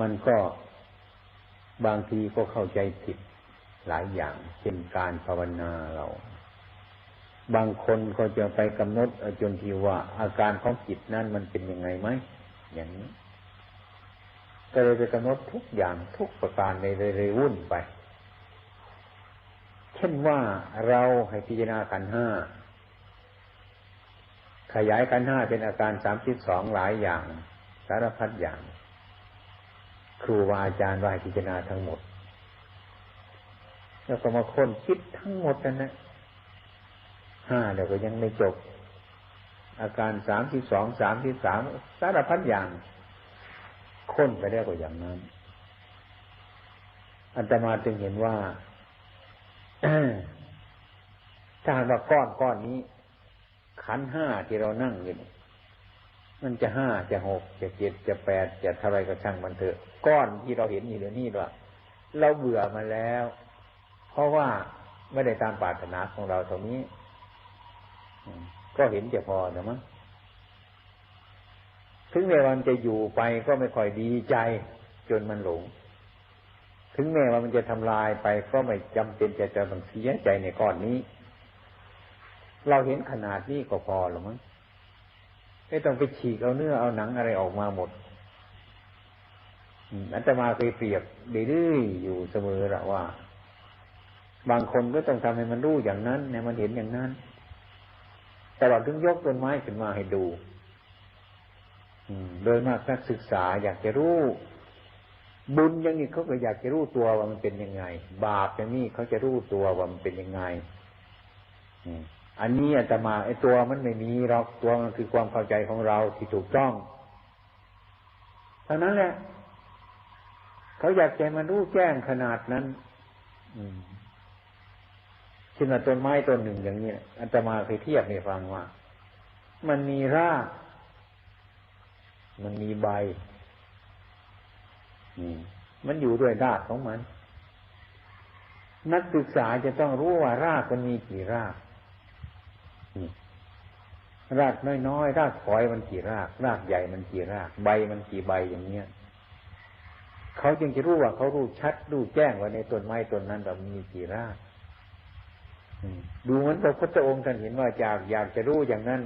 มันก็บางทีก็เข้าใจผิดหลายอย่างเช่นการภาวนาเรา บางคนก็จะไปกำหนดจนทีว่า อาการของจิตนั้นมันเป็นยังไงไหมอย่างนี้ก็เลยไปกำหนดทุกอย่างทุกประการในเลยวุ่นไป เช่นว่าเราให้พิจารณากันห้าขยายกันห้าเป็นอาการสามสิบสองหลายอย่าง สารพัดอย่าง ครูวาอาจารย์ว่าพิจารณาทั้งหมด แล้วก็มาค้นคิดทั้งหมดนั่นนะห้าเดี๋ยวก็ยังไม่จบ อาการสามที่สองสามที่สามสารพัดอย่าง ค้นไปแล้วก็อย่างนั้นอันตมาจึงเห็นว่าถ้าว่าก้อนก้อนนี้ ขันห้าที่เรานั่งอยู่ มันจะห้าจะหกจะเจ็ดจะแปดจะเท่าไรก็ช่างมันเถอะ ก้อนที่เราเห็นอยู่เดี๋ยวนี้ว่าเราเบื่อมาแล้ว เพราะว่าไม่ได้ตามปรารถนาของเราตรงนี้ก็เห็นจะพอนะมั้งถึงแม้วันจะอยู่ไปก็ไม่ค่อยดีใจ จนมันหลง ถึงแม้ว่ามันจะทำลายไปก็ไม่จำเป็นจะจะต้องเสียใจในก้อนนี้ เราเห็นขนาดนี้ก็พอหรือมั้ง ไม่ต้องไปฉีกเอาเนื้อเอาหนังอะไรออกมาหมดอันตมาเคยเปรียบดื้ออยู่เสมอละว่า บางคนก็ต้องทำให้มันรู้อย่างนั้นเนี่ยมันเห็นอย่างนั้นแต่เราถึงยกต้นไม้ขึ้นมาให้ดูโดยมากนักศึกษาอยากจะรู้ บุญอย่างนี้เขาก็อยากจะรู้ตัวว่ามันเป็นยังไง บาปอย่างนี้เขาจะรู้ตัวว่ามันเป็นยังไง อันนี้อาตมาไอ้ตัวมันไม่มีหรอกตัวมันคือความเข้าใจของเราที่ถูกต้องเท่านั้นแหละ เขาอยากใจมันรู้แจ้งขนาดนั้น อืมเช่นต้นไม้ต้นหนึ่งอย่างนี้อาตมาเคยเทียบให้ฟังว่า มันมีราก มันมีใบมันอยู่ด้วยรากของมัน นักศึกษาจะต้องรู้ว่ารากมันมีกี่ราก รากน้อยๆรากฝอยมันกี่ราก รากใหญ่มันกี่ราก ใบมันกี่ใบอย่างเนี้ยเขาจึงจะรู้ว่าเขารู้ชัดรู้แจ้งว่าในต้นไม้ต้นนั้นเรามีกี่รากดูเหมือนพระพุทธองค์ท่านเห็นว่าอยากอยากจะรู้อย่างนั้น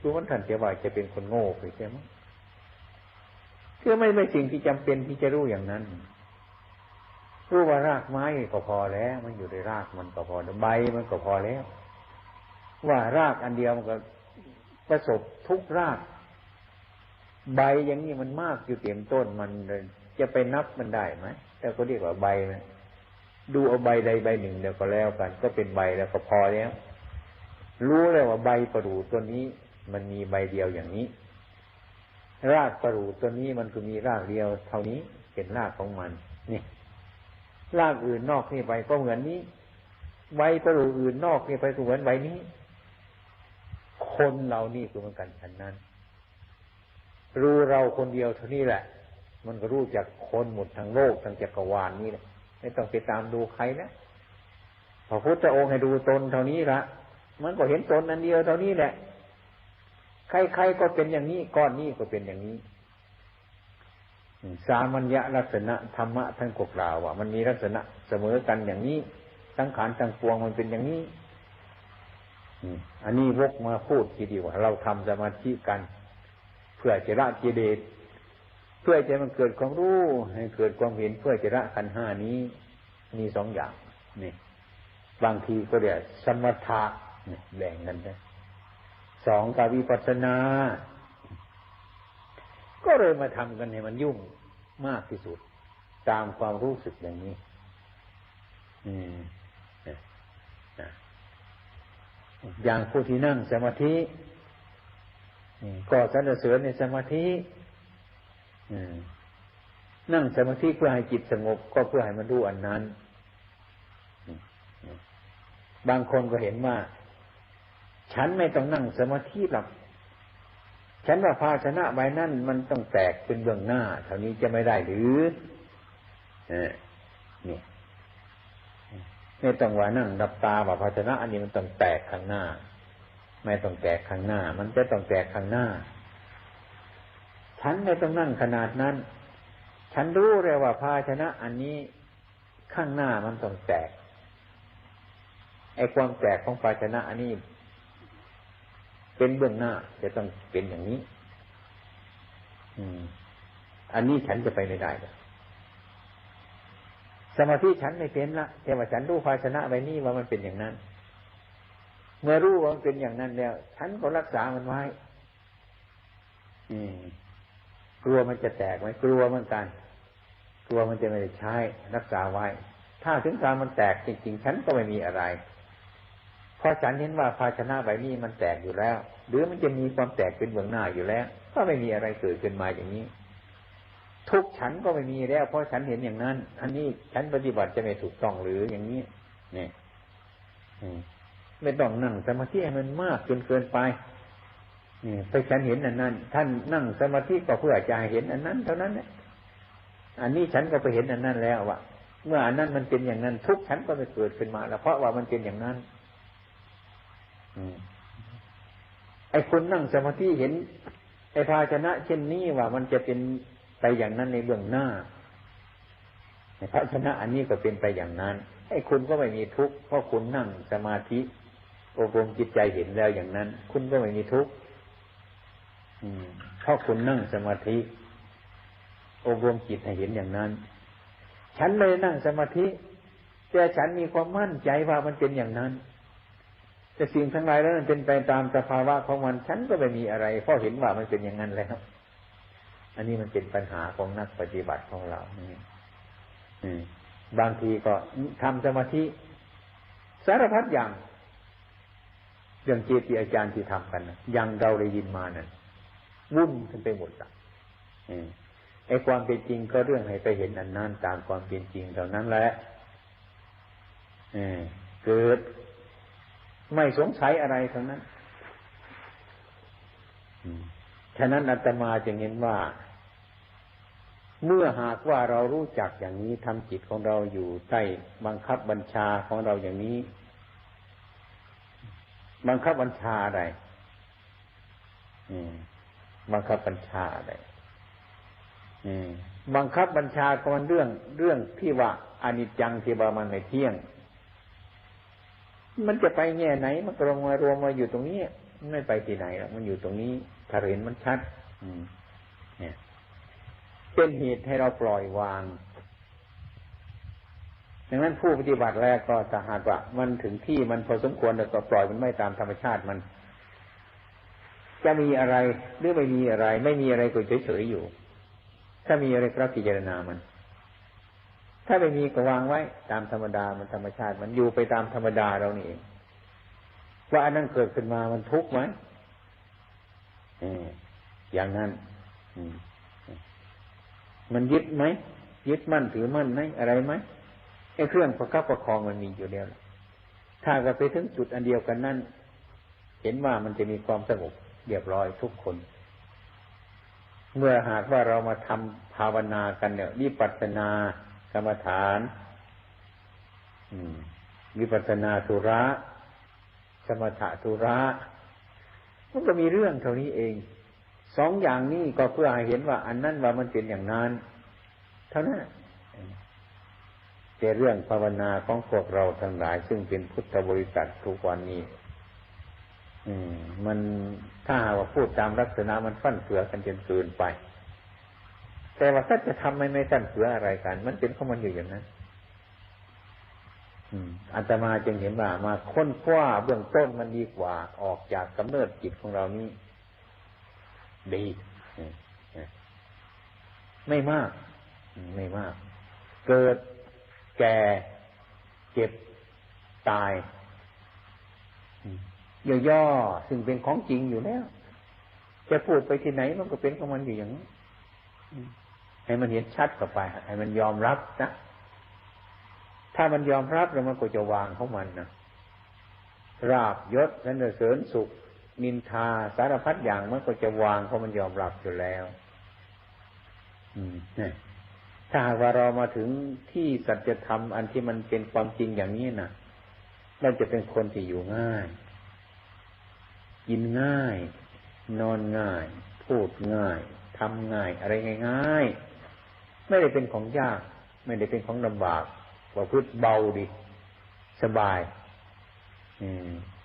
ดูมันท่านจะว่าจะเป็นคนโง่ไปใช่ไหมคือไม่ไม่สิ่งที่จำเป็นที่จะรู้อย่างนั้นรู้ว่ารากไม้ก็พอแล้ว มันอยู่ในรากมันก็พอใบมันก็พอแล้ว ว่ารากอันเดียวมันก็ ประสบทุกราก ใบอย่างนี้มันมากอยู่เต็มต้นมันจะไปนับมันได้ไหมแต่ก็เรียกว่าใบนะดูเอาใบใดใบหนึ่งเดี๋ยวก็แล้วกัน ก็เป็นใบแล้วก็พอแล้ว รู้แล้วว่าใบประดูตัวนี้ มันมีใบเดียวอย่างนี้ รากประดูตัวนี้มันก็มีรากเดียว เท่านี้เป็นรากของมันนี่รากอื่นนอกนี่ไปก็เหมือนนี้ใบประดูอื่นนอกนี่ไปก็เหมือนใบนี้ คนเรานี่คือเหมือนกันฉันนั้น รู้เราคนเดียวเท่านี้แหละ มันก็รู้จากคนหมดทั้งโลกทั้งจักรวาลนี่แหละไม่ต้องไปตามดูใครนะพระพุทธองค์ให้ดูตนเท่านี้ละมันก็เห็นตนอันเดียวเท่านี้แหละ ใครๆก็เป็นอย่างนี้ก้อนนี้ก็เป็นอย่างนี้สามัญญลักษณะธรรมะท่านกล่าวว่ามันมีลักษณะเสมอกันอย่างนี้ทั้งขานทั้งปวงมันเป็นอย่างนี้ อันนี้วกมาพูดทีเดียวว่าเราทำสมาธิกัน เพื่อจะละกิเลสเพื่อจะมันเกิดความรู้ให้เกิดความเห็นเพื่อจะละขันห้านี้ มีสองอย่างนี่บางทีก็เรียกสมถะแบ่งกันไปสองกาวิปัสนา ก็เลยมาทำกันให้มันยุ่งมากที่สุด ตามความรู้สึกอย่างนี้ อืม อย่างผู้ที่นั่งสมาธิก็สรรเสริญในสมาธินั่งสมาธิเพื่อให้จิตสงบ ก็เพื่อให้มันรู้อันนั้น บางคนก็เห็นว่า ฉันไม่ต้องนั่งสมาธิหรอกฉันว่าภาชนะใบนั้นมันต้องแตกเป็นเบื้องหน้า เท่านี้จะไม่ได้หรือเนี่ย ไม่ต้องว่านั่งดับตาว่าภาชนะ อันนี้มันต้องแตกข้างหน้า ไม่ต้องแตกข้างหน้า มันจะต้องแตกข้างหน้า ฉันไม่ต้องนั่งขนาดนั้น ฉันรู้เลยว่าภาชนะ อันนี้ข้างหน้ามันต้องแตกไอ้ความแตกของภาชนะ อันนี้ เป็นเบื้องหน้า จะต้องเป็นอย่างนี้ อืม อันนี้ฉันจะไปไม่ได้ สมาธิฉันไม่เป็นละแต่ว่าฉันรู้ภาชนะใบนี้ว่ามันเป็นอย่างนั้น เมื่อรู้ว่ามันเป็นอย่างนั้นแล้ว ฉันก็รักษามันไว้กลัวมันจะแตกไหมกลัวเหมือนกัน กลัวมันจะไม่ได้ใช้ รักษาไว้ ถ้าถึงการมันแตกจริงๆ ฉันก็ไม่มีอะไร เพราะฉันเห็นว่าภาชนะใบนี้มันแตกอยู่แล้ว หรือมันจะมีความแตกเป็นเบื้องหน้าอยู่แล้ว ก็ไม่มีอะไรเกิดขึ้นมาอย่างนี้ ทุกฉันก็ไม่มีแล้ว เพราะฉันเห็นอย่างนั้น อันนี้ฉันปฏิบัติจะไม่ถูกต้องหรืออย่างนี้เนี่ยไม่ต้องนั่งสมาธิให้มันมากจนเกินไปนี่ไปฉันเห็นอันนั้น ท่านนั่งสมาธิก็เพื่อจะเห็นอันนั้น เท่านั้นเนี่ยอันนี้ฉันก็ไปเห็นอันนั้นแล้วว่าเมื่ออันนั้นมันเป็นอย่างนั้น ทุกฉันก็ไม่เกิดขึ้นมาแล้วเพราะว่ามันเป็นอย่างนั้นไอ้คนนั่งสมาธิเห็น ไอ้ภาชนะ เช่นนี้ว่ามันจะเป็น ไปอย่างนั้นในเบื้องหน้าในพระชนะอันนี้ก็เป็นไปอย่างนั้นไอ้คุณก็ไม่มีทุกข์เพราะคุณนั่งสมาธิอบรมจิตใจเห็นแล้วอย่างนั้น คุณก็ไม่มีทุกข์เพราะคุณนั่งสมาธิ อบรมจิตให้เห็นอย่างนั้น ฉันเลยนั่งสมาธิแต่ฉันมีความมั่นใจว่ามันเป็นอย่างนั้น แต่สิ่งทั้งหลายแล้วมันเป็นไปตามสภาวะของมัน ฉันก็ไม่มีอะไรเพราะเห็นว่ามันเป็นอย่างนั้นแล้ว อันนี้มันเป็นปัญหาของนักปฏิบัติของเราบางทีก็ทำสมาธิสารพัดอย่างเรื่องเจติอาจารย์ที่ทำกันนะยังเราได้ยินมานะ่ะวุ่นกันไปหมดอะไอ้ความเป็นจริงก็เรื่องให้ไปเห็นอันนั้นตามความเป็นจริงเท่านั้นแหละเกิด ไม่สงสัยอะไรทั้งนั้นฉะนั้นอาตมาจึงเห็นว่า เมื่อหากว่าเรารู้จักอย่างนี้ทำจิตของเราอยู่ใต้บังคับบัญชาของเราอย่างนี้ บังคับบัญชาอะไรบังคับบัญชาอะไรบังคับบัญชาก็มันเรื่องเรื่องที่ว่าอนิจจังที่ว่ามันไม่เที่ยง มันจะไปแง่ไหน มันก็รวมมารวมมาอยู่ตรงนี้ ไม่ไปที่ไหนหรอกมันอยู่ตรงนี้ถ้าเห็นมันชัด อืมเนี่ย เป็นเหตุให้เราปล่อยวางดังนั้นผู้ปฏิบัติแล้วก็ถ้าหากว่ามันถึงที่มันพอสมควรแล้วก็ปล่อยมันไม่ตามธรรมชาติมัน จะมีอะไรหรือไม่มีอะไร ไม่มีอะไรก็เฉยๆอยู่ ถ้ามีอะไรก็พิจารณามัน ถ้าไม่มีก็วางไว้ตามธรรมดามันธรรมชาติ มันอยู่ไปตามธรรมดาเรานี่เองว่าอันนั้นเกิดขึ้นมามันทุกข์ไหมอย่างนั้นมั มันยึดไหมยึดมั่นถือมั่นไหมอะไรไหมไอ้เครื่องประคับประคองมันมีอยู่แล้ว ถ้าก็ไปถึงจุดอันเดียวกันนั่นเห็นว่ามันจะมีความสงบเรียบร้อยทุกคน เมื่อหากว่าเรามาทำภาวนากันเนี่ยวิปัสสนากรรมฐานวิปัสสนาธุระสมถะธุระมันก็มีเรื่องเท่านี้เอง สองอย่างนี้ก็เพื่อให้เห็นว่า อันนั้นว่ามันเป็นอย่างนั้น เท่านั้นแต่เรื่องภาวนาของพวกเราทั้งหลาย ซึ่งเป็นพุทธบริษัททุกวันนี้ อืม มันถ้าหากว่าพูดตามลักษณะมันฟั่นเฟือกันจนเกินไป แต่ว่าถ้าจะทำไม่ไม่ฟั่นเฟืออะไรกัน มันเป็นของมันอยู่อย่างนั้นอัตมาจึงเห็นว่ามาค้นคว้าเบื้องต้นมันดีกว่าออกจากกำเนิดจิตของเรานี้ ดีไม่มาก ไม่มาก เกิดแก่เจ็บตายย่อๆซึ่งเป็นของจริงอยู่แล้ว จะพูดไปที่ไหนมันก็เป็นของมันอยู่อย่างนี้ให้มันเห็นชัดกับไป ให้มันยอมรับนะถ้ามันยอมรับแล้วมันก็จะวางของมันนะราบยศสรรเสริญสุข นินทาสารพัดอย่างมันก็จะวางเพราะมันยอมรับอยู่แล้ว อืมถ้าหากว่าเรามาถึงที่สัจธรรมอันที่มันเป็นความจริงอย่างนี้นะเราจะเป็นคนที่อยู่ง่าย กินง่าย นอนง่าย พูดง่ายทำง่าย อะไรง่าย ๆ ไม่ได้เป็นของยาก ไม่ได้เป็นของลำบากว่าพืชเบาดีสบาย อืมเนี่ย